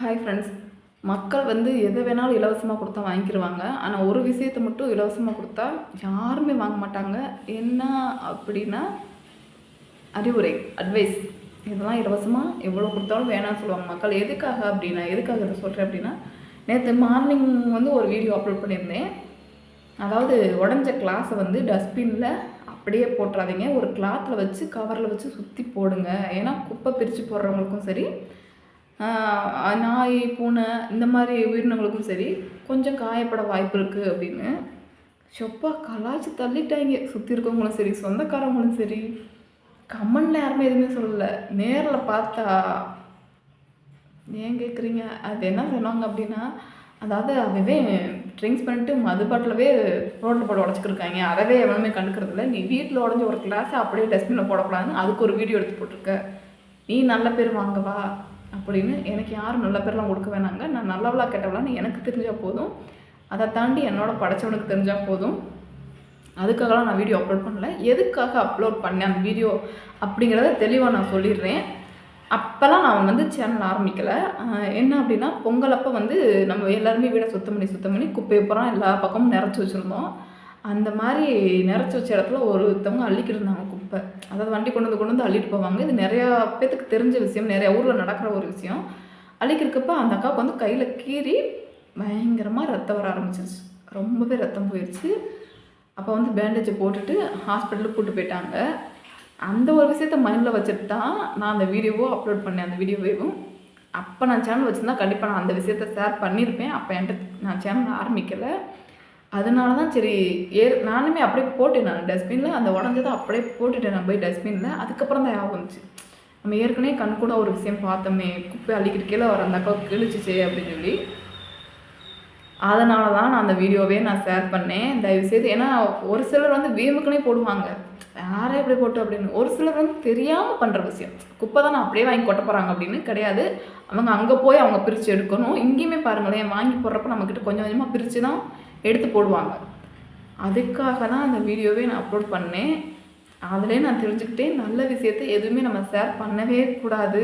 Hi friends மக்கள் வந்து எதை வேணாலும் இலவசமாக கொடுத்தா வாங்கிக்கிடுவாங்க ஆனால் ஒரு விஷயத்தை மட்டும் இலவசமாக கொடுத்தா யாருமே வாங்க மாட்டாங்க. என்ன அப்படின்னா அறிவுரை அட்வைஸ் இதெல்லாம் இலவசமாக எவ்வளோ கொடுத்தாலும் வேணாம்னு சொல்லுவாங்க மக்கள். எதுக்காக அப்படின்னா எதுக்காக இதை சொல்கிறேன் அப்படின்னா நேற்று மார்னிங் வந்து ஒரு வீடியோ அப்லோட் பண்ணியிருந்தேன். அதாவது உடஞ்ச கிளாஸை வந்து டஸ்ட்பினில் அப்படியே போட்டுறாதீங்க. ஒரு கிளாத்தில் வச்சு கவரில் வச்சு சுற்றி போடுங்க. ஏன்னா குப்பை பிரித்து போடுறவங்களுக்கும் சரி நாய் பூனை இந்த மாதிரி உயிரினங்களுக்கும் சரி கொஞ்சம் காயப்பட வாய்ப்பு இருக்குது அப்படின்னு. சொப்பா கலாய்ச்சி தள்ளிட்டாங்க. சுற்றி இருக்கவங்களும் சரி சொந்தக்காரவங்களும் சரி. கமெண்டில் யாருமே எதுவுமே சொல்லலை. நேரில் பார்த்தா ஏன் கேட்குறீங்க அது என்ன சொன்னாங்க அப்படின்னா அதாவது அதுவே ட்ரிங்க்ஸ் பண்ணிட்டு மது பாட்டிலவே ரோட்டில் போட உடச்சிக்கிருக்காங்க. அதவே எவ்வளோமே கண்டுக்கிறதில்ல நீ வீட்டில் உடஞ்ச ஒரு கிளாஸ் அப்படியே டஸ்ட்பினில் போடக்கூடாதுன்னு அதுக்கு ஒரு வீடியோ எடுத்து போட்டிருக்க. நீ நல்ல பேர் வாங்கவா அப்படின்னு எனக்கு யாரும் நல்ல பேர்லாம் கொடுக்க வேணாங்க. நான் நல்லவளா கெட்டவளான்னு எனக்கு தெரிஞ்சால் போதும். அதை தாண்டி என்னோட படைச்சவனுக்கு தெரிஞ்சால் போதும். அதுக்காகலாம் நான் வீடியோ அப்லோட் பண்ணல. எதுக்காக அப்லோட் பண்ணேன் அந்த வீடியோ அப்படிங்கிறத தெளிவாக நான் சொல்லிடுறேன். அப்போல்லாம் நான் வந்து சேனல் ஆரம்பிக்கலை. என்ன அப்படின்னா பொங்கல் அப்போ வந்து நம்ம எல்லாருமே வீடை சுத்தம் பண்ணி சுத்தம் பண்ணி குப்பையை புறம் எல்லா பக்கமும் நிறச்சி வச்சுருந்தோம். அந்த மாதிரி நிறச்சி வச்ச இடத்துல ஒருத்தவங்க அள்ளிக்கிட்டு இருந்தாங்க இப்போ அதாவது வண்டி கொண்டு வந்து கொண்டு வந்து அள்ளிட்டு போவாங்க. இது நிறையா பேத்துக்கு தெரிஞ்ச விஷயம் நிறையா ஊரில் நடக்கிற ஒரு விஷயம். அள்ளிக்கிறக்கப்ப அந்த அக்காவுக்கு வந்து கையில் கீறி பயங்கரமாக ரத்தம் வர ஆரம்பிச்சிருச்சு. ரொம்பவே ரத்தம் போயிடுச்சு அப்போ வந்து பேண்டேஜை போட்டுட்டு ஹாஸ்பிட்டலுக்கு கூட்டு போயிட்டாங்க. அந்த ஒரு விஷயத்த மைண்டில் வச்சுட்டு தான் நான் அந்த வீடியோவோ அப்லோட் பண்ணேன். அந்த வீடியோவையும் அப்போ நான் சேனல் வச்சுருந்தா கண்டிப்பாக நான் அந்த விஷயத்த ஷேர் பண்ணியிருப்பேன். அப்போ என்கிட்ட நான் சேனல் ஆரம்பிக்கலை. அதனால தான் சரி ஏ நானுமே அப்படியே போட்டேன் நான் டஸ்ட்பினில் அந்த உடஞ்சதை அப்படியே போட்டுட்டேன் நான் போய் டஸ்ட்பினில் அதுக்கப்புறம் தான் ஞாபகம் வந்துச்சு. நம்ம ஏற்கனவே கண் கூட ஒரு விஷயம் பார்த்தோமே குப்பை அள்ளிக்கிட்டு கீழே வர அந்த அக்கா கிழிச்சிச்சே அப்படின்னு சொல்லி. அதனால தான் நான் அந்த வீடியோவே நான் ஷேர் பண்ணேன். தயவுசெய்து ஏன்னா ஒரு சிலர் வந்து வீமுக்குனே போடுவாங்க. யாரே இப்படி போட்டு அப்படின்னு. ஒரு சிலர் வந்து தெரியாமல் பண்ணுற விஷயம். குப்பை தான் நான் அப்படியே வாங்கி கொட்ட போகிறாங்க அப்படின்னு கிடையாது. அவங்க அங்கே போய் அவங்க பிரித்து எடுக்கணும். இங்கேயுமே பாருங்களேன் வாங்கி போடுறப்ப நம்மக்கிட்ட கொஞ்சம் கொஞ்சமாக பிரித்து தான் எடுத்து போடுவாங்க. அதுக்காக தான் அந்த வீடியோவே நான் அப்லோட் பண்ணேன். அதிலே நான் தெரிஞ்சுக்கிட்டேன் நல்ல விஷயத்த எதுவுமே நம்ம ஷேர் பண்ணவே கூடாது.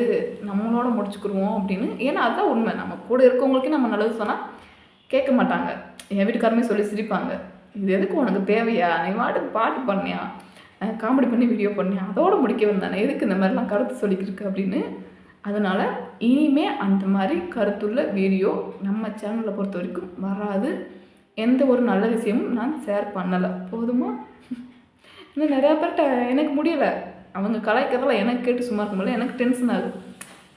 நம்மளோட முடிச்சுக்கிடுவோம் அப்படின்னு. ஏன்னா அதுதான் உண்மை. நம்ம கூட இருக்கவங்களுக்கே நம்ம நல்லது சொன்னால் கேட்க மாட்டாங்க என் வீட்டுக்காரமே சொல்லி சிரிப்பாங்க. இது எதுக்கு உனக்கு தேவையா? நீ பாட்டுக்கு பாட்டு பண்ணியா? காமெடி பண்ணி வீடியோ பண்ணியா? அதோட முடிக்க வந்தானே எதுக்கு இந்த மாதிரிலாம் கருத்து சொல்லிக்கிருக்கு அப்படின்னு. அதனால் இனிமே அந்த மாதிரி கருத்துள்ள வீடியோ நம்ம சேனலை பொறுத்த வரைக்கும் வராது. எந்த ஒரு நல்ல விஷயமும் நான் ஷேர் பண்ணலை. போதுமா? இன்னும் நிறையா பேர்கிட்ட எனக்கு முடியலை. அவங்க கலாய்க்கிறதெல்லாம் எனக்கு கேட்டு சும்மா இருக்க முடியல. எனக்கு டென்ஷன் ஆகுது.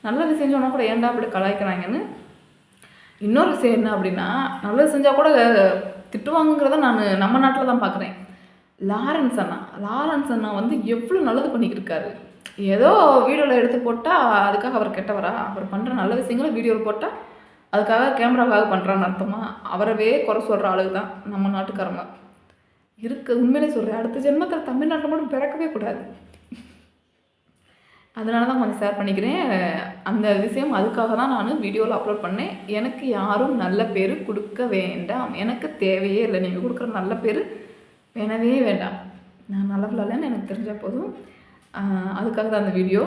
நல்ல விஷயம் சொன்னால் கூட ஏன்டா அப்படி கலாய்க்கிறாங்கன்னு இன்னொரு விஷயம் என்ன அப்படின்னா நல்லது செஞ்சால் கூட திட்டுவாங்கிறத நான் நம்ம நாட்டில் தான் பார்க்குறேன் லாரன்ஸ் அண்ணா லாரன்ஸ் அண்ணா வந்து எவ்வளோ நல்லது பண்ணிக்கிட்டு இருக்காரு ஏதோ வீடியோவில் எடுத்து போட்டால் அதுக்காக அவர் கெட்டவரா? அவர் பண்ணுற நல்ல விஷயங்களை வீடியோவில் போட்டால் அதுக்காக கேமராவாக பண்ணுறான்னு அர்த்தமா? அவரவே குறை சொல்கிற ஆளுங்க தான் நம்ம நாட்டுக்காரங்க. இருக்கு உண்மையிலே சொல்கிறேன் அடுத்த ஜென்மத்தில் தமிழ்நாட்டில் மட்டும் பிறக்கவே கூடாது. அதனால தான் கொஞ்சம் ஷேர் பண்ணிக்கிறேன். அந்த விஷயம் அதுக்காக தான் நான் வீடியோவில் அப்லோட் பண்ணேன். எனக்கு யாரும் நல்ல பேர் கொடுக்க வேண்டாம். எனக்கு தேவையே இல்லை. நீங்கள் கொடுக்குற நல்ல பேர் வேணவே வேண்டாம். நான் நல்லவில்லைன்னு எனக்கு தெரிஞ்சால் போதும். அதுக்காக தான் அந்த வீடியோ